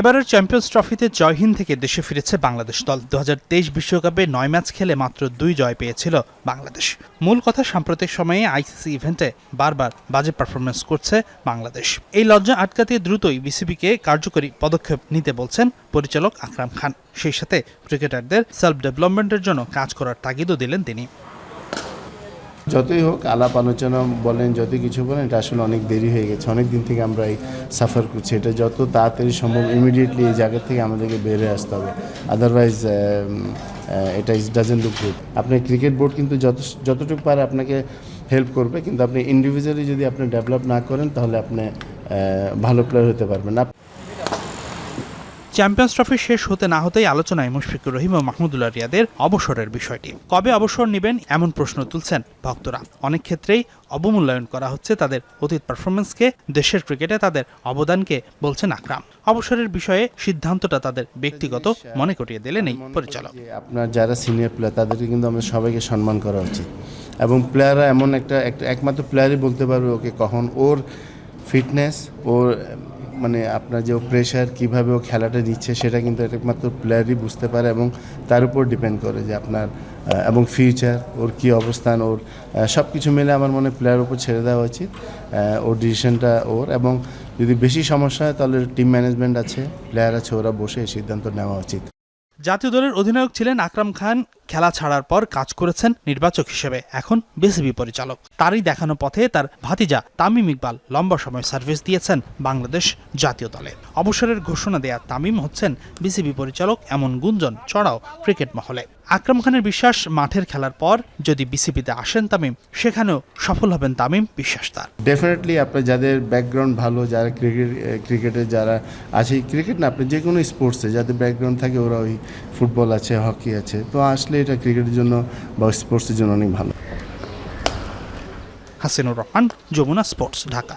এবারের চ্যাম্পিয়ন্স ট্রফিতে জয়হীন থেকে দেশে ফিরেছে বাংলাদেশ দল। দু বিশ্বকাপে নয় ম্যাচ খেলে মাত্র দুই জয় পেয়েছিল বাংলাদেশ। মূল কথা, সাম্প্রতিক সময়ে আইসিসি ইভেন্টে বারবার বাজে পারফরমেন্স করছে বাংলাদেশ। এই লজ্জা আটকাতে দ্রুতই বিসিবিকে কার্যকরী পদক্ষেপ নিতে বলছেন পরিচালক আকরাম খান। সেই সাথে ক্রিকেটারদের সেলফ ডেভেলপমেন্টের জন্য কাজ করার তাগিদও দিলেন তিনি। যতই হোক, আলাপ আলোচনা বলেন যত কিছু বলেন, এটা আসলে অনেক দেরি হয়ে গেছে। অনেক দিন থেকে আমরা এই সাফার করছি। এটা যত তাড়াতাড়ি সম্ভব ইমিডিয়েটলি এই জায়গা থেকে আমাদেরকে বের হয়ে আসতে হবে। আদারওয়াইজ এটা ইজ ডাজেন্ট লুক গুড আপনার ক্রিকেট বোর্ড কিন্তু যত, যতটুকু পারে আপনাকে হেল্প করবে, কিন্তু আপনি ইন্ডিভিজুয়ালি যদি আপনি ডেভেলপ না করেন, তাহলে আপনি ভালো প্লেয়ার হতে পারবেন না। চ্যাম্পিয়ন্স ট্রফি শেষ হতে না হতেই আলোচনায় মুশফিকুর রহিম ও মাহমুদুল্লাহ রিয়াদের অবসরের বিষয়টি। কবে অবসর নেবেন এমন প্রশ্ন তুলছেন ভক্তরা। অনেক ক্ষেত্রেই অবমূল্যায়ন করা হচ্ছে তাদের অতীত পারফরমেন্সকে দেশের ক্রিকেটে তাদের অবদানকে বলছেন আকরাম। অবসরের বিষয়ে সিদ্ধান্তটা তাদের ব্যক্তিগত মনে করিয়ে দিলেন এই পরিচালক। আপনার যারা সিনিয়র প্লেয়ার তাদেরকে কিন্তু আমরা সবাইকে সম্মান করা উচিত। এবং প্লেয়াররা এমন একটা একমাত্র প্লেয়ারই বলতে পারবে ওকে কখন ওর ফিটনেস ওর মানে আপনার যে প্রেশার কীভাবে ও খেলাটা নিচ্ছে সেটা কিন্তু একমাত্র প্লেয়ারই বুঝতে পারে এবং তার উপর ডিপেন্ড করে যে আপনার এবং ফিউচার ওর কী অবস্থান, ওর সব কিছু মিলে আমার মনে প্লেয়ার উপর ছেড়ে দেওয়া উচিত। ওর ডিসিশনটা ওর এবং যদি বেশি সমস্যা হয় তাহলে টিম ম্যানেজমেন্ট আছে প্লেয়ার আছে, ওরা বসে সিদ্ধান্ত নেওয়া উচিত। জাতীয় দলের অধিনায়ক ছিলেন আকরাম খান। খেলা ছাড়ার পর কাজ করেছেন নির্বাচক হিসেবে। এখন বিসিবি পরিচালক। তারই দেখানো পথে তার ভাতিজা তামিম ইকবাল লম্বা সময় সার্ভিস দিয়েছেন বাংলাদেশ জাতীয় দলে। অবসরের ঘোষণা দেয়া তামিম হচ্ছেন বিসিবি পরিচালক এমন গুঞ্জন ছড়াও ক্রিকেট মহলে। আকরাম খানের বিশ্বাস মাঠের খেলার পর যদি বিসিবিতে আসেন তামিম, সেখানেও সফল হবেন তামিম বিশ্বাস তার। ডেফিনেটলি আপনার যাদের ব্যাকগ্রাউন্ড ভালো, যারা ক্রিকেট ক্রিকেটে যারা আছে ক্রিকেট না, আপনি যে কোনো স্পোর্টসে যাদের ব্যাকগ্রাউন্ড থাকে, ওরা ওই ফুটবল আছে হকি আছে, তো আসলে এটা ক্রিকেটের জন্য বা স্পোর্টসের জন্য অনেক ভালো। হাসিনুর রহমান যমুনা স্পোর্টস ঢাকা।